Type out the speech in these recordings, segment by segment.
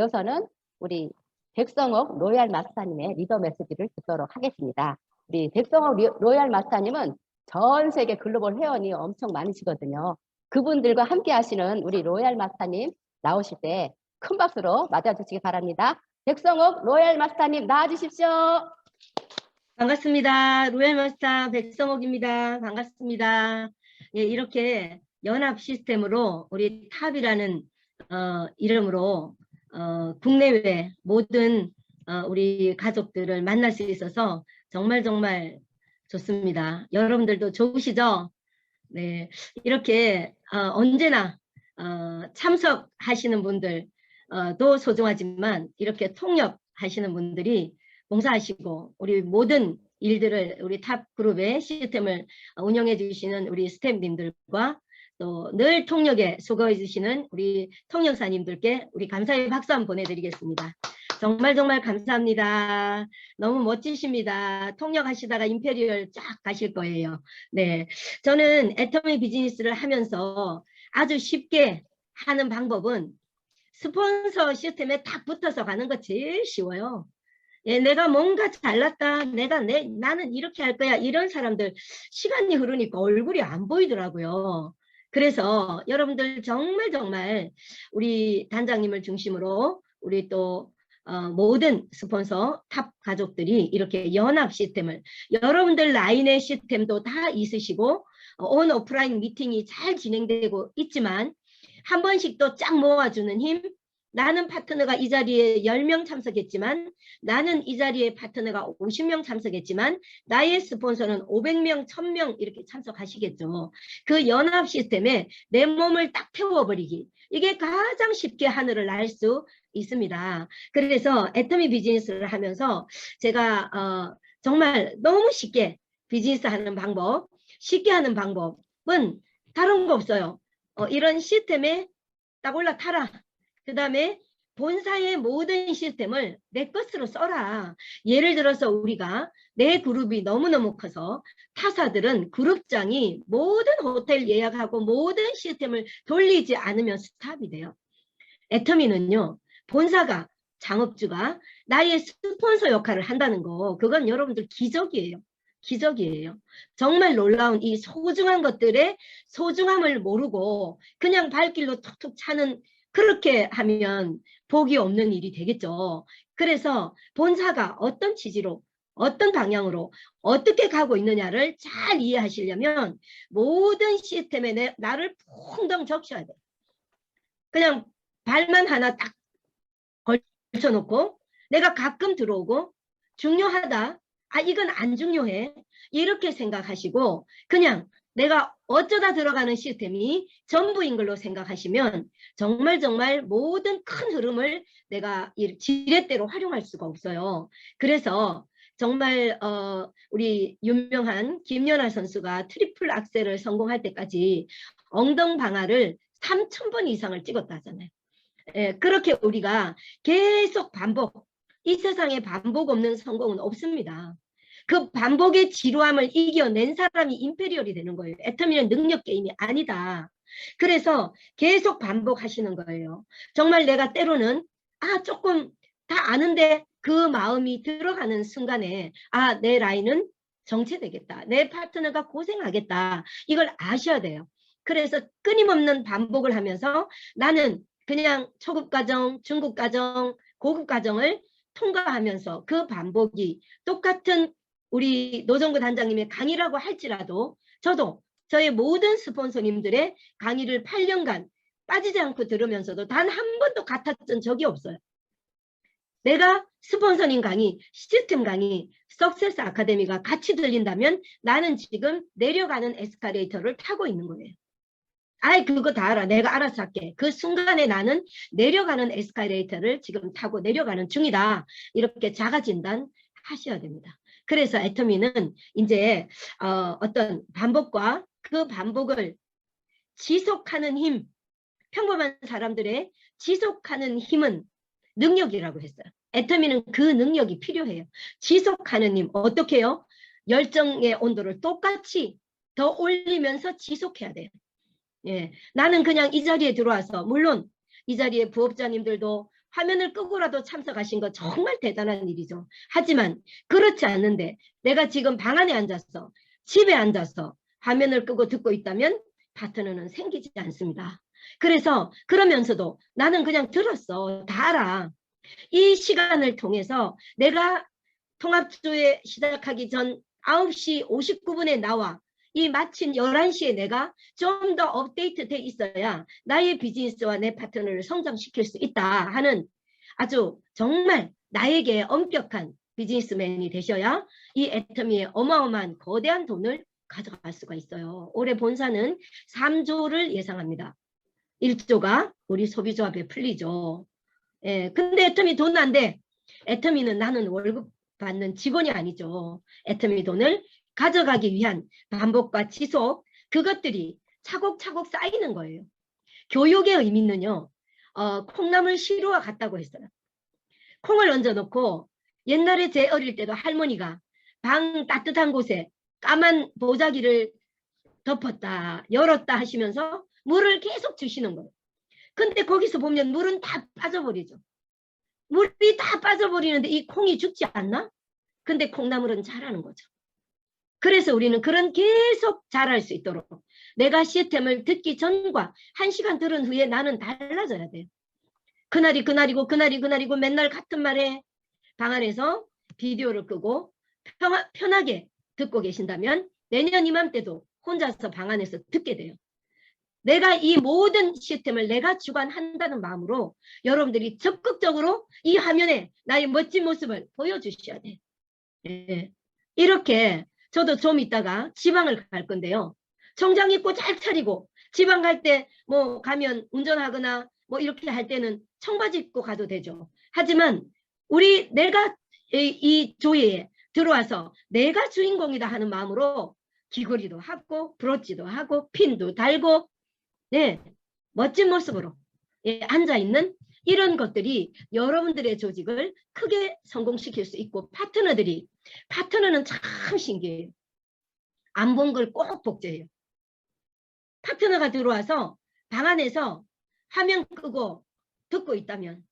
이어서는 우리 백성옥 로얄 마스터님의 리더 메시지를 듣도록 하겠습니다. 우리 백성옥 리- 로얄 마스터님은 전 세계 글로벌 회원이 엄청 많으시거든요. 그분들과 함께 하시는 우리 로얄 마스터님 나오실 때 큰 박수로 맞아주시기 바랍니다. 백성옥 로얄 마스터님 나와주십시오. 반갑습니다. 로얄 마스터 백성옥입니다. 반갑습니다. 예, 이렇게 연합 시스템으로 우리 탑이라는 어, 이름으로 어, 국내외 모든 어, 우리 가족들을 만날 수 있어서 정말 정말 좋습니다. 여러분들도 좋으시죠? 네, 이렇게 어, 언제나 어, 참석하시는 분들 어, 도 소중하지만 이렇게 통역하시는 분들이 봉사하시고 우리 모든 일들을 우리 탑 그룹의 시스템을 운영해 주시는 우리 스태프님들과 또 늘 통역에 수고해 주시는 우리 통역사님들께 우리 감사의 박수 한번 보내드리겠습니다. 정말 정말 감사합니다. 너무 멋지십니다. 통역하시다가 임페리얼 쫙 가실 거예요. 네, 저는 애터미 비즈니스를 하면서 아주 쉽게 하는 방법은 스폰서 시스템에 딱 붙어서 가는 거 제일 쉬워요. 예, 내가 뭔가 잘났다. 내가 내, 나는 이렇게 할 거야. 이런 사람들 시간이 흐르니까 얼굴이 안 보이더라고요. 그래서 여러분들 정말 정말 우리 단장님을 중심으로 우리 또 어, 모든 스폰서 탑 가족들이 이렇게 연합 시스템을 여러분들 라인의 시스템도 다 있으시고 어, 온 오프라인 미팅이 잘 진행되고 있지만 한 번씩 또 쫙 모아주는 힘 나는 파트너가 이 자리에 10명 참석했지만 나는 이 자리에 파트너가 50명 참석했지만 나의 스폰서는 500명, 1000명 이렇게 참석하시겠죠. 그 연합 시스템에 내 몸을 딱 태워버리기. 이게 가장 쉽게 하늘을 날 수 있습니다. 그래서 애터미 비즈니스를 하면서 제가 어, 정말 너무 쉽게 비즈니스 하는 방법, 쉽게 하는 방법은 다른 거 없어요. 어, 이런 시스템에 딱 올라타라. 그 다음에 본사의 모든 시스템을 내 것으로 써라. 예를 들어서 우리가 내 그룹이 너무너무 커서 타사들은 그룹장이 모든 호텔 예약하고 모든 시스템을 돌리지 않으면 스탑이 돼요. 애터미는요. 본사가 장업주가 나의 스폰서 역할을 한다는 거 그건 여러분들 기적이에요. 기적이에요. 정말 놀라운 이 소중한 것들의 소중함을 모르고 그냥 발길로 툭툭 차는 그렇게 하면 복이 없는 일이 되겠죠. 그래서 본사가 어떤 취지로 어떤 방향으로 어떻게 가고 있느냐를 잘 이해하시려면 모든 시스템에 내, 나를 퐁덩 적셔야 돼. 그냥 발만 하나 딱 걸쳐놓고 내가 가끔 들어오고 중요하다. 아 이건 안 중요해. 이렇게 생각하시고 그냥 내가 어쩌다 들어가는 시스템이 전부인 걸로 생각하시면 정말 정말 모든 큰 흐름을 내가 이 지렛대로 활용할 수가 없어요. 그래서 정말 어 우리 유명한 김연아 선수가 트리플 악셀을 성공할 때까지 엉덩 방아를 3,000번 이상을 찍었다 하잖아요. 예, 그렇게 우리가 계속 반복, 이 세상에 반복 없는 성공은 없습니다. 그 반복의 지루함을 이겨낸 사람이 임페리얼이 되는 거예요. 애터미는 능력 게임이 아니다. 그래서 계속 반복하시는 거예요. 정말 내가 때로는 아 조금 다 아는데 그 마음이 들어가는 순간에 아 내 라인은 정체되겠다. 내 파트너가 고생하겠다. 이걸 아셔야 돼요. 그래서 끊임없는 반복을 하면서 나는 그냥 초급 과정, 중급 과정, 고급 과정을 통과하면서 그 반복이 똑같은 우리 노정구 단장님의 강의라고 할지라도 저도 저의 모든 스폰서님들의 강의를 8년간 빠지지 않고 들으면서도 단 한 번도 같았던 적이 없어요. 내가 스폰서님 강의, 시스템 강의, 석세스 아카데미가 같이 들린다면 나는 지금 내려가는 에스카레이터를 타고 있는 거예요. 아이 그거 다 알아. 내가 알아서 할게. 그 순간에 나는 내려가는 에스카레이터를 지금 타고 내려가는 중이다. 이렇게 자가 진단 하셔야 됩니다. 그래서 애터미는 이제 어, 어떤 반복과 그 반복을 지속하는 힘, 평범한 사람들의 지속하는 힘은 능력이라고 했어요. 애터미는 그 능력이 필요해요. 지속하는 힘, 어떻게 해요? 열정의 온도를 똑같이 더 올리면서 지속해야 돼요. 예, 나는 그냥 이 자리에 들어와서 물론 이 자리에 부업자님들도 화면을 끄고라도 참석하신 거 정말 대단한 일이죠. 하지만 그렇지 않는데 내가 지금 방 안에 앉아서 집에 앉아서 화면을 끄고 듣고 있다면 파트너는 생기지 않습니다. 그래서 그러면서도 나는 그냥 들었어. 다 알아. 이 시간을 통해서 내가 통합조회 시작하기 전 9시 59분에 나와 이 마친 11시에 내가 좀 더 업데이트 돼 있어야 나의 비즈니스와 내 파트너를 성장시킬 수 있다 하는 아주 정말 나에게 엄격한 비즈니스맨이 되셔야 이 애터미의 어마어마한 거대한 돈을 가져갈 수가 있어요. 올해 본사는 3조를 예상합니다. 1조가 우리 소비조합에 풀리죠. 예, 근데 애터미 돈 안 돼. 애터미는 나는 월급 받는 직원이 아니죠. 애터미 돈을 가져가기 위한 반복과 지속 그것들이 차곡차곡 쌓이는 거예요. 교육의 의미는요. 어, 콩나물 시루와 같다고 했어요. 콩을 얹어 놓고 옛날에 제 어릴 때도 할머니가 방 따뜻한 곳에 까만 보자기를 덮었다 열었다 하시면서 물을 계속 주시는 거예요. 근데 거기서 보면 물은 다 빠져버리죠. 물이 다 빠져버리는데 이 콩이 죽지 않나? 근데 콩나물은 자라는 거죠. 그래서 우리는 그런 계속 자랄 수 있도록 내가 시스템을 듣기 전과 한 시간 들은 후에 나는 달라져야 돼요. 그날이 그날이고 그날이 그날이고 맨날 같은 말에 방 안에서 비디오를 끄고 평- 편하게 듣고 계신다면 내년 이맘때도 혼자서 방 안에서 듣게 돼요. 내가 이 모든 시스템을 내가 주관한다는 마음으로 여러분들이 적극적으로 이 화면에 나의 멋진 모습을 보여주셔야 돼요. 예. 이렇게 저도 좀 이따가 지방을 갈 건데요. 정장 입고 잘 차리고 지방 갈 때 뭐 가면 운전하거나 뭐 이렇게 할 때는 청바지 입고 가도 되죠. 하지만 우리 내가 이, 이 조회에 들어와서 내가 주인공이다 하는 마음으로 귀걸이도 하고 브로치도 하고 핀도 달고 네 멋진 모습으로 예, 앉아 있는 이런 것들이 여러분들의 조직을 크게 성공시킬 수 있고 파트너들이 파트너는 참 신기해요. 안 본 걸 꼭 복제해요. 파트너가 들어와서 방 안에서 화면 끄고 듣고 있다면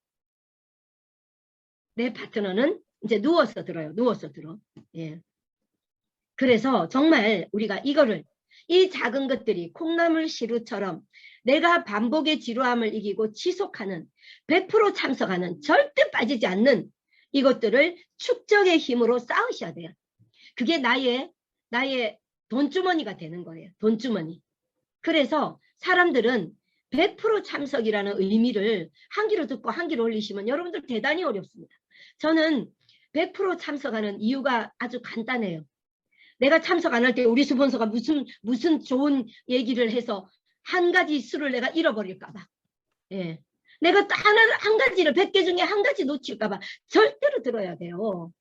내 파트너는 이제 누워서 들어요. 누워서 들어. 예. 그래서 정말 우리가 이거를 이 작은 것들이 콩나물 시루처럼 내가 반복의 지루함을 이기고 지속하는 100% 참석하는 절대 빠지지 않는 이것들을 축적의 힘으로 쌓으셔야 돼요. 그게 나의 나의 돈주머니가 되는 거예요. 돈주머니. 그래서 사람들은 100% 참석이라는 의미를 한 귀로 듣고 한 귀로 올리시면 여러분들 대단히 어렵습니다. 저는 100% 참석하는 이유가 아주 간단해요. 내가 참석 안 할 때 우리 스폰서가 무슨 무슨 좋은 얘기를 해서 한 가지 수를 내가 잃어버릴까 봐. 예. 내가 하나 한 가지를 100개 중에 한 가지 놓칠까 봐 절대로 들어야 돼요.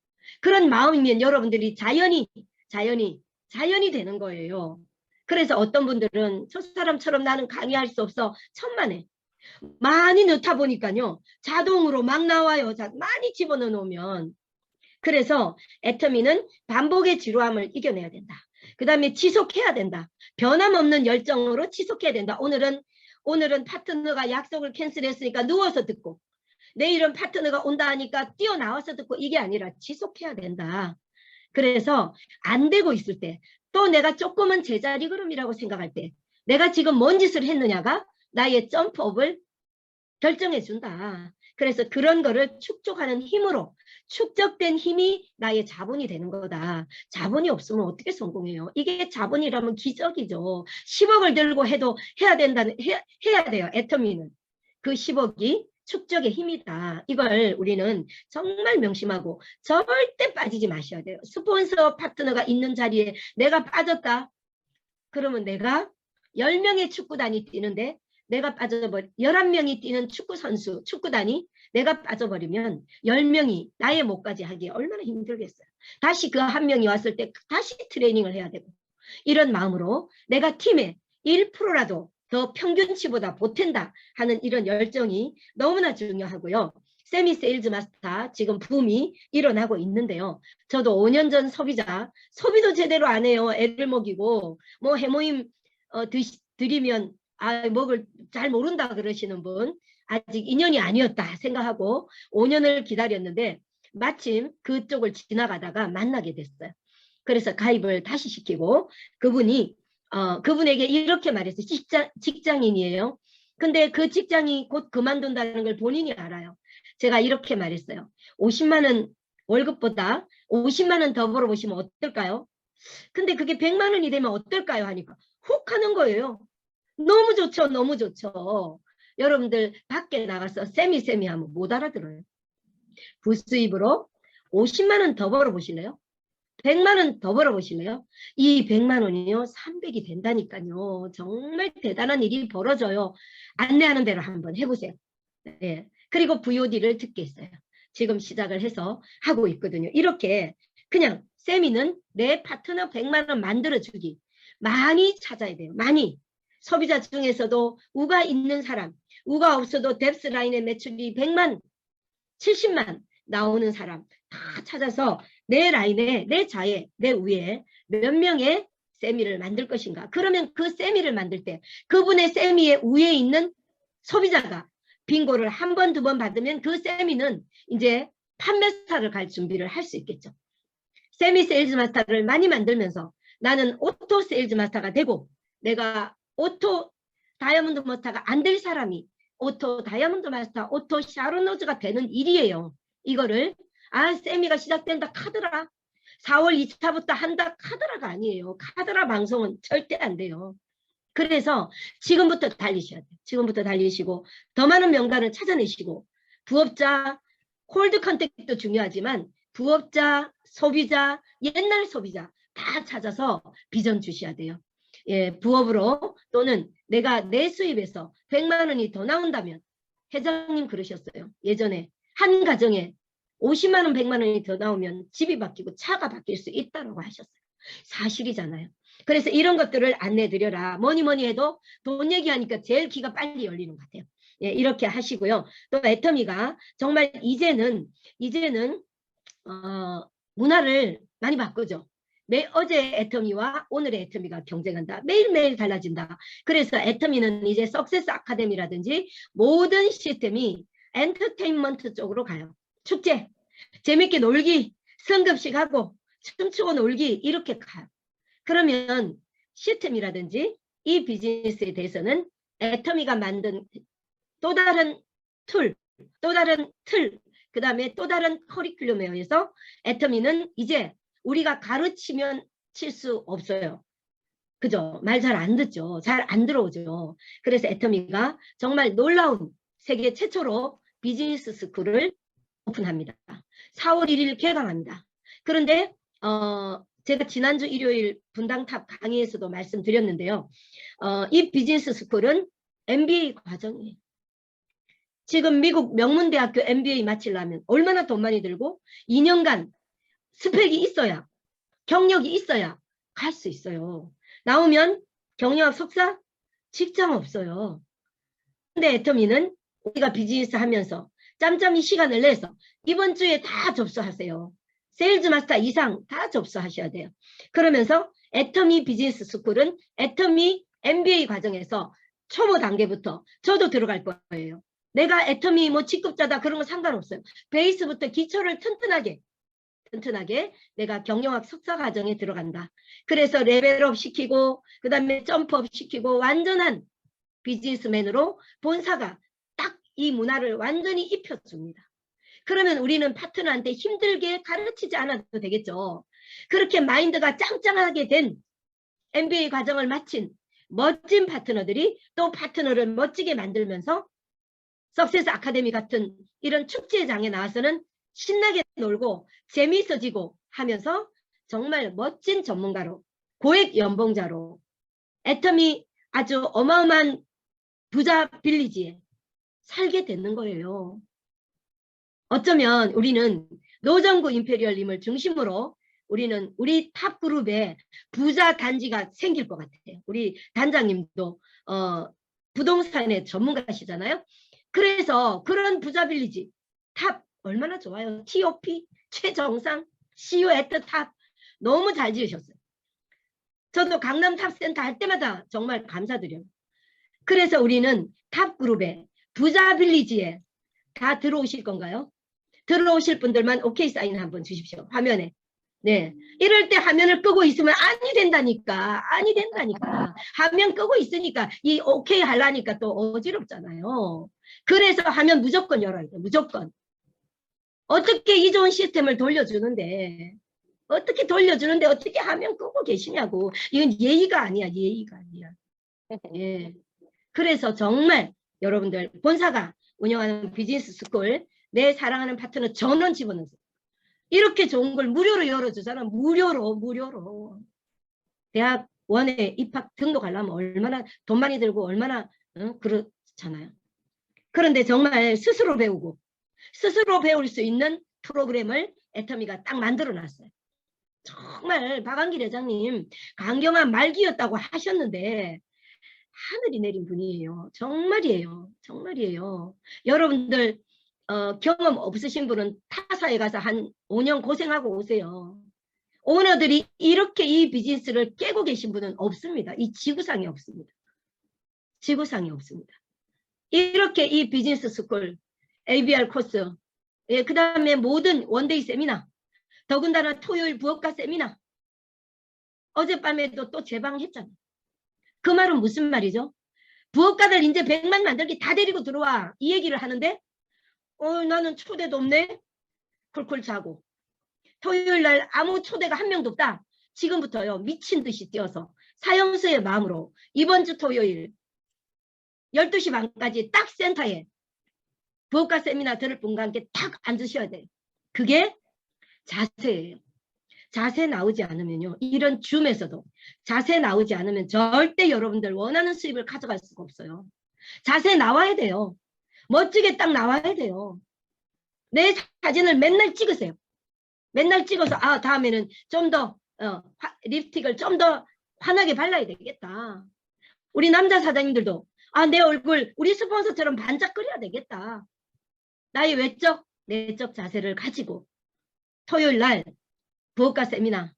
그런 마음이면 여러분들이 자연히 자연히 자연이 되는 거예요. 그래서 어떤 분들은 저 사람처럼 나는 강의할 수 없어 천만에 많이 넣다 보니까요 자동으로 막 나와요. 자, 많이 집어넣어 놓으면 그래서 애터미는 반복의 지루함을 이겨내야 된다. 그 다음에 지속해야 된다. 변함없는 열정으로 지속해야 된다. 오늘은 오늘은 파트너가 약속을 캔슬했으니까 누워서 듣고 내일은 파트너가 온다 하니까 뛰어나와서 듣고 이게 아니라 지속해야 된다. 그래서 안 되고 있을 때 또 내가 조금은 제자리 걸음이라고 생각할 때 내가 지금 뭔 짓을 했느냐가 나의 점프업을 결정해 준다. 그래서 그런 거를 축적하는 힘으로 축적된 힘이 나의 자본이 되는 거다. 자본이 없으면 어떻게 성공해요? 이게 자본이라면 기적이죠. 10억을 들고 해도 해야 된다는 해, 해야 돼요. 애터미는 그 10억이 축적의 힘이다. 이걸 우리는 정말 명심하고 절대 빠지지 마셔야 돼요. 스폰서 파트너가 있는 자리에 내가 빠졌다. 그러면 내가 10명의 축구단이 뛰는데 내가 빠져버리 11명이 뛰는 축구 선수, 축구단이 내가 빠져버리면 10명이 나의 목까지 하기 얼마나 힘들겠어요. 다시 그 한 명이 왔을 때 다시 트레이닝을 해야 되고 이런 마음으로 내가 팀에 1%라도 더 평균치보다 보탠다 하는 이런 열정이 너무나 중요하고요. 세미 세일즈 마스터 지금 붐이 일어나고 있는데요. 저도 5년 전 소비자 소비도 제대로 안 해요. 애를 먹이고 뭐 해모임 어, 드시, 드리면 아 먹을 잘 모른다 그러시는 분 아직 인연이 아니었다 생각하고 5년을 기다렸는데 마침 그쪽을 지나가다가 만나게 됐어요. 그래서 가입을 다시 시키고 그분이 어, 그분에게 이렇게 말했어요. 직장, 직장인이에요. 근데 그 직장이 곧 그만둔다는 걸 본인이 알아요. 제가 이렇게 말했어요. 50만 원 월급보다 50만 원 더 벌어보시면 어떨까요? 근데 그게 100만 원이 되면 어떨까요? 하니까 훅 하는 거예요. 너무 좋죠. 너무 좋죠. 여러분들 밖에 나가서 세미세미 하면 못 알아들어요. 부수입으로 50만 원 더 벌어보실래요? 100만 원 더 벌어보실래요? 이 100만 원이요. 300이 된다니까요. 정말 대단한 일이 벌어져요. 안내하는 대로 한번 해보세요. 네. 그리고 VOD를 듣겠어요. 지금 시작을 해서 하고 있거든요. 이렇게 그냥 세미는 내 파트너 100만 원 만들어주기 많이 찾아야 돼요. 많이. 소비자 중에서도 우가 있는 사람, 우가 없어도 뎁스 라인의 매출이 100만, 70만 나오는 사람 다 찾아서 내 라인에, 내 자에, 내 위에 몇 명의 세미를 만들 것인가. 그러면 그 세미를 만들 때 그분의 세미의 위에 있는 소비자가 빙고를 한 번, 두 번 받으면 그 세미는 이제 판매사를 갈 준비를 할 수 있겠죠. 세미 세일즈 마스터를 많이 만들면서 나는 오토 세일즈 마스터가 되고 내가 오토 다이아몬드 마스터가 안 될 사람이 오토 다이아몬드 마스터, 오토 샤론노즈가 되는 일이에요. 이거를 아 세미가 시작된다 카드라 4월 2차부터 한다 카드라가 아니에요. 카드라 방송은 절대 안 돼요. 그래서 지금부터 달리셔야 돼요. 지금부터 달리시고 더 많은 명단을 찾아내시고 부업자 콜드 컨택도 중요하지만 부업자, 소비자, 옛날 소비자 다 찾아서 비전 주셔야 돼요. 예, 부업으로 또는 내가 내 수입에서 100만 원이 더 나온다면 회장님 그러셨어요. 예전에 한 가정에 50만 원, 100만 원이 더 나오면 집이 바뀌고 차가 바뀔 수 있다고 하셨어요. 사실이잖아요. 그래서 이런 것들을 안내 드려라. 뭐니 뭐니 해도 돈 얘기하니까 제일 귀가 빨리 열리는 것 같아요. 예, 이렇게 하시고요. 또 애터미가 정말 이제는 이제는 어, 문화를 많이 바꾸죠. 매 어제 애터미와 오늘의 애터미가 경쟁한다. 매일매일 달라진다. 그래서 애터미는 이제 석세스 아카데미라든지 모든 시스템이 엔터테인먼트 쪽으로 가요. 축제, 재밌게 놀기, 성급식 하고 춤추고 놀기 이렇게 가요. 그러면 시스템이라든지 이 비즈니스에 대해서는 애터미가 만든 또 다른 툴, 또 다른 틀, 그 다음에 또 다른 커리큘럼에 의해서 애터미는 이제 우리가 가르치면 칠 수 없어요. 그죠? 말 잘 안 듣죠. 잘 안 들어오죠. 그래서 애터미가 정말 놀라운 세계 최초로 비즈니스 스쿨을 오픈합니다. 4월 1일 개강합니다. 그런데 어, 제가 지난주 일요일 분당탑 강의에서도 말씀드렸는데요. 어, 이 비즈니스 스쿨은 MBA 과정이에요. 지금 미국 명문대학교 MBA 마치려면 얼마나 돈 많이 들고 2년간 스펙이 있어야 경력이 있어야 갈 수 있어요. 나오면 경영학 석사 직장 없어요. 근데 애터미는 우리가 비즈니스 하면서 짬짬이 시간을 내서 이번 주에 다 접수하세요. 세일즈 마스터 이상 다 접수하셔야 돼요. 그러면서 애터미 비즈니스 스쿨은 애터미 MBA 과정에서 초보 단계부터 저도 들어갈 거예요. 내가 애터미 뭐 직급자다 그런 거 상관없어요. 베이스부터 기초를 튼튼하게 튼튼하게 내가 경영학 석사 과정에 들어간다. 그래서 레벨업 시키고 그 다음에 점프업 시키고 완전한 비즈니스맨으로 본사가 딱 이 문화를 완전히 입혀줍니다. 그러면 우리는 파트너한테 힘들게 가르치지 않아도 되겠죠. 그렇게 마인드가 짱짱하게 된 MBA 과정을 마친 멋진 파트너들이 또 파트너를 멋지게 만들면서 석세스 아카데미 같은 이런 축제장에 나와서는 신나게 놀고 재미있어지고 하면서 정말 멋진 전문가로 고액 연봉자로 애터미 아주 어마어마한 부자 빌리지에 살게 되는 거예요. 어쩌면 우리는 노정구 임페리얼님을 중심으로 우리는 우리 탑 그룹에 부자 단지가 생길 것 같아요. 우리 단장님도 어, 부동산의 전문가시잖아요. 그래서 그런 부자 빌리지 탑 얼마나 좋아요. TOP 최정상 CEO 애트 탑 너무 잘 지으셨어요. 저도 강남 탑센터 할 때마다 정말 감사드려요. 그래서 우리는 탑 그룹에 부자 빌리지에 다 들어오실 건가요? 들어오실 분들만 오케이 사인 한번 주십시오. 화면에. 네. 이럴 때 화면을 끄고 있으면 아니 된다니까. 아니 된다니까. 화면 끄고 있으니까 이 오케이 하려니까 또 어지럽잖아요. 그래서 화면 무조건 열어야 돼. 무조건. 어떻게 이 좋은 시스템을 돌려주는데 어떻게 돌려주는데 어떻게 화면 끄고 계시냐고. 이건 예의가 아니야. 예의가 아니야. 예. 그래서 정말 여러분들 본사가 운영하는 비즈니스 스쿨 내 사랑하는 파트너 전원 집어넣어서 이렇게 좋은 걸 무료로 열어주잖아. 무료로 무료로. 대학 원에 입학 등록하려면 얼마나 돈 많이 들고 얼마나 어? 그렇잖아요. 그런데 정말 스스로 배우고 스스로 배울 수 있는 프로그램을 애터미가 딱 만들어 놨어요. 정말 박한길 회장님 강경한 말기였다고 하셨는데 하늘이 내린 분이에요. 정말이에요. 정말이에요. 여러분들 어, 경험 없으신 분은 타사에 가서 한 5년 고생하고 오세요. 오너들이 이렇게 이 비즈니스를 깨고 계신 분은 없습니다. 이 지구상에 없습니다. 지구상에 없습니다. 이렇게 이 비즈니스 스쿨, ABR 코스, 예, 그 다음에 모든 원데이 세미나, 더군다나 토요일 부업과 세미나, 어젯밤에도 또 재방했잖아요. 그 말은 무슨 말이죠? 부업가들 이제 100만 만들기 다 데리고 들어와. 이 얘기를 하는데 어 나는 초대도 없네. 콜콜 자고. 토요일 날 아무 초대가 한 명도 없다. 지금부터요. 미친 듯이 뛰어서 사형수의 마음으로 이번 주 토요일 12시 반까지 딱 센터에 부업가 세미나 들을 분과 함께 딱 앉으셔야 돼요. 그게 자세예요. 자세 나오지 않으면요. 이런 줌에서도 자세 나오지 않으면 절대 여러분들 원하는 수입을 가져갈 수가 없어요. 자세 나와야 돼요. 멋지게 딱 나와야 돼요. 내 사진을 맨날 찍으세요. 맨날 찍어서 아 다음에는 좀더 어, 립스틱을 좀 더 환하게 발라야 되겠다. 우리 남자 사장님들도 아 내 얼굴 우리 스폰서처럼 반짝거려야 되겠다. 나의 외적 내적 자세를 가지고 토요일 날 부업가 세미나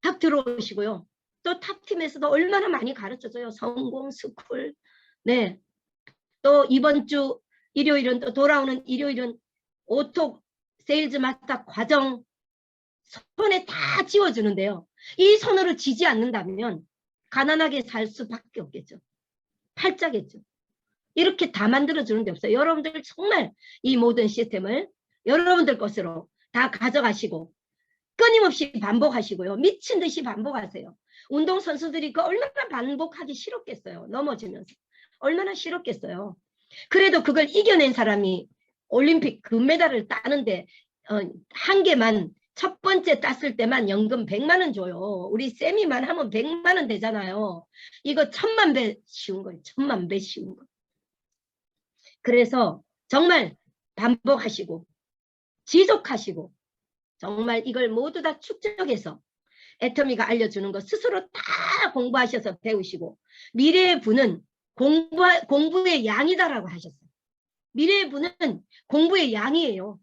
탁 들어오시고요. 또 탑팀에서도 얼마나 많이 가르쳐줘요. 성공 스쿨. 네. 또 이번 주 일요일은 또 돌아오는 일요일은 오토 세일즈 마스터 과정 손에 다 지워주는데요. 이 손으로 지지 않는다면 가난하게 살 수밖에 없겠죠. 팔자겠죠. 이렇게 다 만들어주는 데 없어요. 여러분들 정말 이 모든 시스템을 여러분들 것으로 다 가져가시고 끊임없이 반복하시고요. 미친 듯이 반복하세요. 운동선수들이 그 얼마나 반복하기 싫었겠어요. 넘어지면서. 얼마나 싫었겠어요. 그래도 그걸 이겨낸 사람이 올림픽 금메달을 따는데 어, 한 개만 첫 번째 땄을 때만 연금 100만 원 줘요. 우리 쌤이만 하면 100만 원 되잖아요. 이거 천만 배 쉬운 거예요. 천만 배 쉬운 거. 그래서 정말 반복하시고 지속하시고 정말 이걸 모두 다 축적해서 애터미가 알려주는 거 스스로 다 공부하셔서 배우시고 미래의 분은 공부, 공부의 양이다라고 하셨어요. 미래의 분은 공부의 양이에요.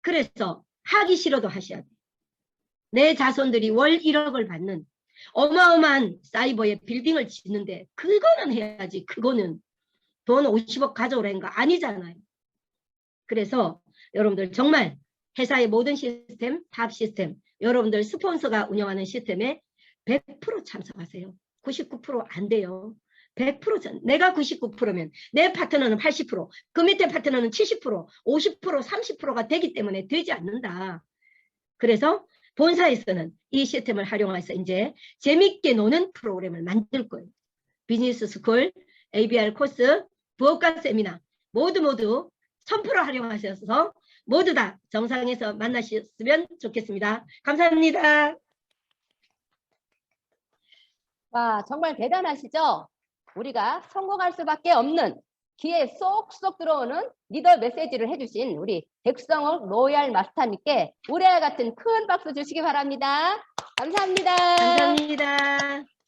그래서 하기 싫어도 하셔야 돼요. 내 자손들이 월 1억을 받는 어마어마한 사이버의 빌딩을 짓는데 그거는 해야지. 그거는 돈 50억 가져오라는 거 아니잖아요. 그래서 여러분들 정말 회사의 모든 시스템, 탑 시스템, 여러분들 스폰서가 운영하는 시스템에 100% 참석하세요. 99%안 돼요. 100% 전, 내가 99%면 내 파트너는 80%, 그 밑에 파트너는 70%, 50%, 30%가 되기 때문에 되지 않는다. 그래서 본사에서는 이 시스템을 활용해서 이제 재밌게 노는 프로그램을 만들 거예요. 비즈니스 스쿨, ABR 코스, 부업가 세미나 모두 모두 1000% 활용하셔서 모두 다 정상에서 만나셨으면 좋겠습니다. 감사합니다. 와, 정말 대단하시죠? 우리가 성공할 수밖에 없는 귀에 쏙쏙 들어오는 리더 메시지를 해주신 우리 백성옥 로얄 마스터님께 우리와 같은 큰 박수 주시기 바랍니다. 감사합니다. 감사합니다.